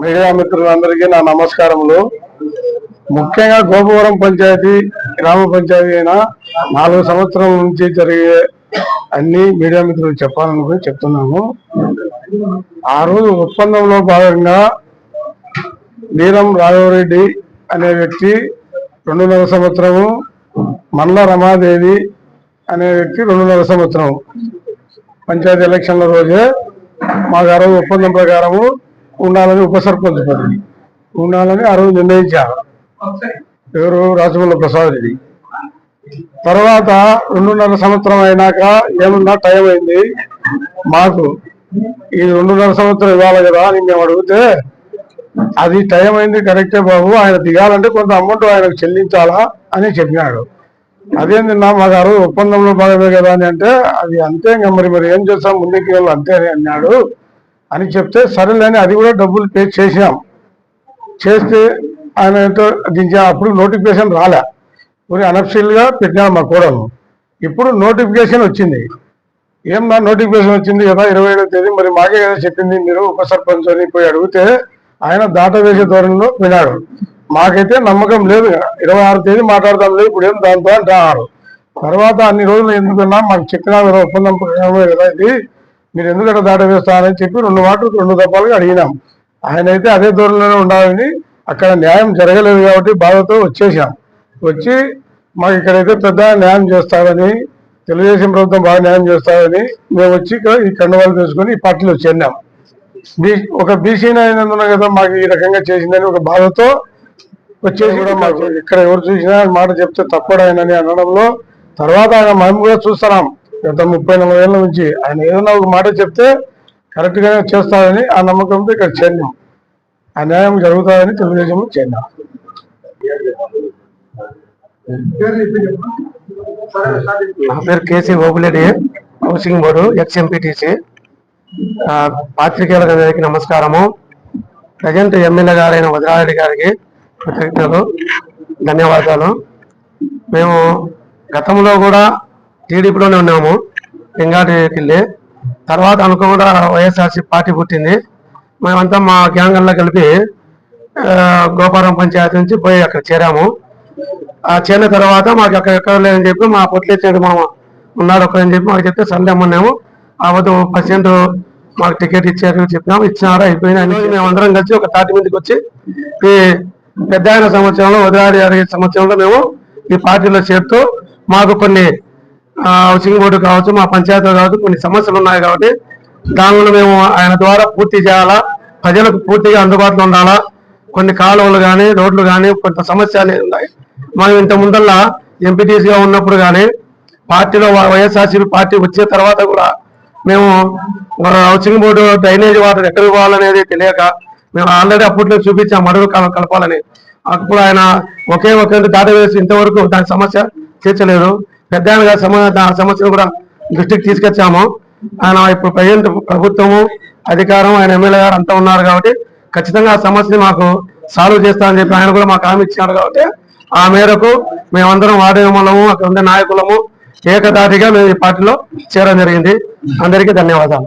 Media మిత్రులందరికీ నా నమస్కారములు. ముఖ్యంగా గోపవరం పంచాయతీ గ్రామ పంచాయతీ అయినా నాలుగు సంవత్సరాల నుంచి జరిగే అన్ని మీడియా మిత్రులు చెప్పాలనుకుని చెప్తున్నాము. ఆ రోజు ఒప్పందంలో భాగంగా నీలం రాఘవరెడ్డి అనే వ్యక్తి రెండున్నర సంవత్సరము. మల్ల రమాదేవి అనే వ్యక్తి రెండున్నర సంవత్సరం పంచాయతీ ఎలక్షన్ల రోజే మా గారు ఒప్పందం ప్రకారము ఉండాలని ఉప సర్పంచ్ పదవి. ఉండాలని ఆ రోజు నిర్ణయించారు. ఎవరు? రాజమల్ల ప్రసాద్ రెడ్డి. తర్వాత రెండున్నర సంవత్సరం అయినాక ఏమన్నా టైం అయింది? మాకు. ఈ రెండున్నర సంవత్సరం ఇవ్వాలి కదా అని మేము అడిగితే అది టైం అయింది కరెక్టే బాబు ఆయన దిగాలంటే కొంత అమౌంట్ ఆయనకు చెల్లించాలా అని చెప్పినాడు. అదేంది నా మా గారు ఒప్పందంలో భాగమే కదా అని అంటే అది అంతే ఇంకా మరి మరి ఏం చేస్తాం? ముందుకు వెళ్ళి అంతే అని అన్నాడు. అని చెప్తే సరేలేని అది కూడా డబ్బులు పే చేసాం చేస్తే ఆయన ఏంటో అప్పుడు నోటిఫికేషన్ రాలే. మరి అనఫిషియల్గా పెట్టినాను పెట్టినాం మా కోడలు. ఇప్పుడు నోటిఫికేషన్ వచ్చింది. ఏం నా నోటిఫికేషన్ వచ్చింది? కదా ఇరవై ఏడవ తేదీ మరి మాకే కదా చెప్పింది మీరు ఉప సర్పంచ్ అని పోయి అడిగితే ఆయన దాట వేసే ధోరణిలో వినాడు మాకైతే నమ్మకం లేదు. ఇరవై ఆరు తేదీ మాట్లాడదాం లేదు ఇప్పుడు ఏం దాంతో అంటే తర్వాత అన్ని రోజులు ఎందుకన్నా మాకు చెప్పినా కదా ఒప్పందం కదా ఇది. మీరు ఎందుకంటే దాట వేస్తారని చెప్పి రెండు మాటలు రెండు దప్పాలుగా అడిగినాం. ఆయన అయితే అదే ధోరణిలోనే ఉండాలని అక్కడ న్యాయం జరగలేదు కాబట్టి బాధతో వచ్చేసాం వచ్చి మాకు ఇక్కడైతే పెద్ద న్యాయం చేస్తారని తెలుగుదేశం ప్రభుత్వం బాగా న్యాయం చేస్తారని మేము వచ్చి ఇక్కడ ఈ కండువాలు తీసుకొని ఈ పార్టీలో చేరినాం. బీ ఒక బీసీని అయినందున కదా మాకు ఈ రకంగా చేసిందని ఒక బాధతో వచ్చేసి కూడా మాకు ఇక్కడ ఎవరు చూసినా మాట చెప్తే తప్పడాయనని అనడంలో. తర్వాత ఆయన మేము కూడా చూస్తున్నాం. గత ముప్పై నలభై ఏళ్ళ నుంచి ఆయన ఏదైనా ఒక మాట చెప్తే కరెక్ట్ గానే చేస్తారని ఆ నమ్మకంతో ఇక్కడ చేరినాం. ఆ న్యాయం జరుగుతాదని తెలుగుదేశంలో చేరినాం. నా పేరు కేసీ బాబులేడి హౌసింగ్ బోర్డు ఎక్స్ఎంపీటీసీ పాత్రికేయులకు అందరికీ నమస్కారము. ప్రజెంట్ ఎమ్మెల్యే గారైన వదిలారెడ్డి గారికి కృతజ్ఞతలు ధన్యవాదాలు. మేము గతంలో కూడా టీడీపీలోనే ఉన్నాము. లింగారెడ్డికెళ్ళి తర్వాత అనుకోకుండా వైఎస్ఆర్సీ పార్టీ పుట్టింది. మేమంతా మా గ్యాంగల్లో కలిపి గోపారం పంచాయతీ నుంచి పోయి అక్కడ చేరాము. ఆ చేరిన తర్వాత మాకు అక్కడ ఎక్కడ లేదని చెప్పి మా పొట్లేసాడు మామ ఉన్నాడు ఒకరని చెప్పి మాకు చెప్తే సండే ఉన్నాము ఆ వద్ద పర్సెంట్ మాకు టికెట్ ఇచ్చారు చెప్పినాము. ఇచ్చినారు అయిపోయింది అని మేము అందరం కలిసి ఒక తాటి మీదకి వచ్చి ఈ పెద్ద సంవత్సరంలో వదిలాడి గారి సంవత్సరంలో మేము ఈ పార్టీలో చేరుతూ మాకు కొన్ని హౌసింగ్ బోర్డు కావచ్చు మా పంచాయతీ కావచ్చు కొన్ని సమస్యలు ఉన్నాయి కాబట్టి దానిలో మేము ఆయన ద్వారా పూర్తి చేయాలా ప్రజలకు పూర్తిగా అందుబాటులో ఉండాలా కొన్ని కాలువలు కానీ రోడ్లు కానీ కొంత సమస్య అనేది ఉన్నాయి. మనం ఇంత ముందల్లా ఎంపీటీసీగా ఉన్నప్పుడు కానీ పార్టీలో వైఎస్ఆర్సీపీ పార్టీ వచ్చిన తర్వాత కూడా మేము హౌసింగ్ బోర్డు డ్రైనేజ్ వాటర్ ఎక్కడికి పోవాలనేది తెలియక మేము ఆల్రెడీ అప్పట్లో చూపించాం మడుగు కాలం కలపాలని. అప్పుడు ఆయన ఒకే ఒకే దాటవేసి ఇంతవరకు దాని సమస్య తీర్చలేదు. పెద్ద ఆయన గారి సమ సమస్యను కూడా దృష్టికి తీసుకొచ్చాము. ఆయన ఇప్పుడు ప్రజెంట్ ప్రభుత్వము అధికారం ఆయన ఎమ్మెల్యే గారు అంతా ఉన్నారు కాబట్టి ఖచ్చితంగా ఆ సమస్యని మాకు సాల్వ్ చేస్తామని చెప్పి ఆయన కూడా మాకు హామీ ఇచ్చినారు కాబట్టి ఆ మేరకు మేమందరం వాడేమలము అక్కడ ఉండే నాయకులము ఏకదాటిగా మేము ఈ పార్టీలో చేరడం జరిగింది. అందరికీ ధన్యవాదాలు.